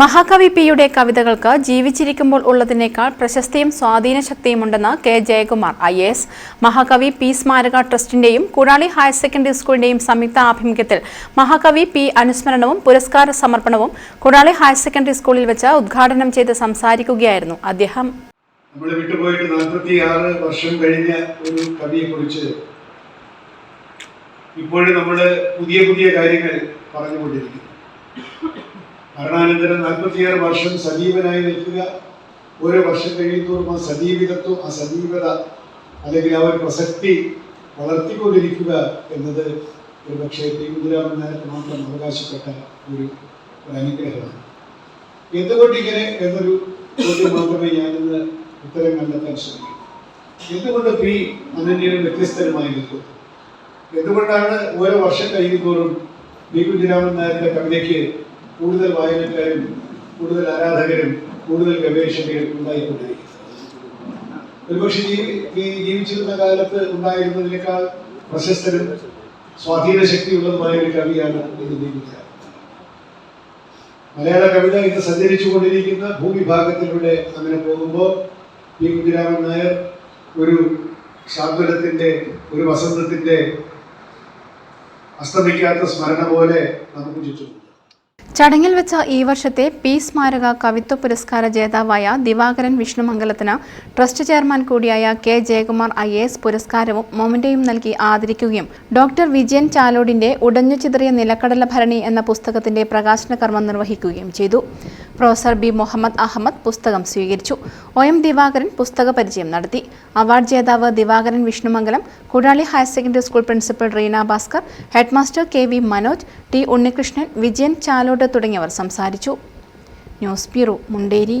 മഹാകവി പിയുടെ കവിതകൾക്ക് ജീവിച്ചിരിക്കുമ്പോൾ ഉള്ളതിനേക്കാൾ പ്രശസ്തിയും സ്വാധീന ശക്തിയുമുണ്ടെന്ന് കെ. Jayakumar I S. മഹാകവി പി. സ്മാരക ട്രസ്റ്റിന്റെയും കുടാളി ഹയർ സെക്കൻഡറി സ്കൂളിന്റെയും സംയുക്ത ആഭിമുഖ്യത്തിൽ മഹാകവി പി. അനുസ്മരണവും പുരസ്കാര സമർപ്പണവും കുടാളി ഹയർ സെക്കൻഡറി സ്കൂളിൽ വെച്ച് ഉദ്ഘാടനം ചെയ്ത് സംസാരിക്കുകയായിരുന്നു അദ്ദേഹം. നമ്മൾ വിട്ടുപോയിട്ട് നാൽപ്പത്തി ആറ് വർഷം കഴിഞ്ഞ ഒരു ഇപ്പോഴും നമ്മൾ പുതിയ പുതിയ കാര്യങ്ങൾ പറഞ്ഞുകൊണ്ടിരിക്കുന്നു. മരണാനന്തരം നാൽപ്പത്തിയാറ് വർഷം സജീവനായി നിൽക്കുക. ഓരോ വർഷം കഴിയുന്തോറും ആ സജീവിതത്വം ആ സജീവത അല്ലെങ്കിൽ ആ ഒരു പ്രസക്തി വളർത്തിക്കൊണ്ടിരിക്കുക എന്നത് ഒരു പക്ഷേ പി. കുതിരാമൻ നായർക്ക് മാത്രം അവകാശപ്പെട്ട ഒരു അനുഗ്രഹമാണ്. എന്തുകൊണ്ടിങ്ങനെ എന്നൊരു ചോദ്യം മാത്രമേ ഞാനിന്ന് ഉത്തരം കണ്ടെത്താൻ ശ്രമിക്കൂ. എന്തുകൊണ്ട് പി. അനന്യനും വ്യത്യസ്തരുമായി നിൽക്കും? എന്തുകൊണ്ടാണ് ഓരോ വർഷം കഴിയുമ്പോഴും പി. കുഞ്ഞിരാമൻ നായരുടെ കവിതയ്ക്ക് കൂടുതൽ വായനക്കാരും കൂടുതൽ ആരാധകരും കൂടുതൽ ഗവേഷകരും ഉണ്ടായിക്കൊണ്ടിരിക്കുന്നത് ഒരുപക്ഷെ ജീവി ജീവിച്ചിരുന്ന കാലത്ത് ഉണ്ടായിരുന്നതിനേക്കാൾ പ്രശസ്തരും സ്വാധീന ശക്തിയുള്ളതുമായ ഒരു കവിയാണ് പി കുഞ്ഞിരാമൻ മലയാള കവിത ഇന്ന് സഞ്ചരിച്ചു കൊണ്ടിരിക്കുന്ന ഭൂവിഭാഗത്തിലൂടെ അങ്ങനെ പോകുമ്പോൾ പി. കുഞ്ഞിരാമൻ നായർ ഒരു ശാന്തത്തിന്റെ ഒരു വസന്തത്തിന്റെ അസ്തമിക്കാത്ത സ്മരണ പോലെ നമുക്ക് ചുറ്റുമുണ്ട്. ചടങ്ങിൽ വെച്ച ഈ വർഷത്തെ പി സ്മാരക കവിത്വ പുരസ്കാര ജേതാവായ ദിവാകരൻ വിഷ്ണുമംഗലത്തിന് ട്രസ്റ്റ് ചെയർമാൻ കൂടിയായ കെ ജയകുമാർ ഐ എസ് പുരസ്കാരവും മൊമന്റയും നൽകി ആദരിക്കുകയും. ഡോക്ടർ വിജയൻ ചാലോഡിന്റെ ഉടഞ്ഞു ചിതറിയ നിലക്കടല ഭരണി എന്ന പുസ്തകത്തിന്റെ പ്രകാശന കർമ്മം നിർവഹിക്കുകയും ചെയ്തു. പ്രൊഫസർ ബി മുഹമ്മദ് അഹമ്മദ് പുസ്തകം സ്വീകരിച്ചു. ഒ എം ദിവാകരൻ പുസ്തക പരിചയം നടത്തി. അവാർഡ് ജേതാവ് Divakaran Vishnumangalam Kudali higher secondary school principal Reena Bhaskar headmaster K V Manoj T Unnikrishnan Vijayan Chalode തുടങ്ങിയവർ സംസാരിച്ചു. News bureau Munderi.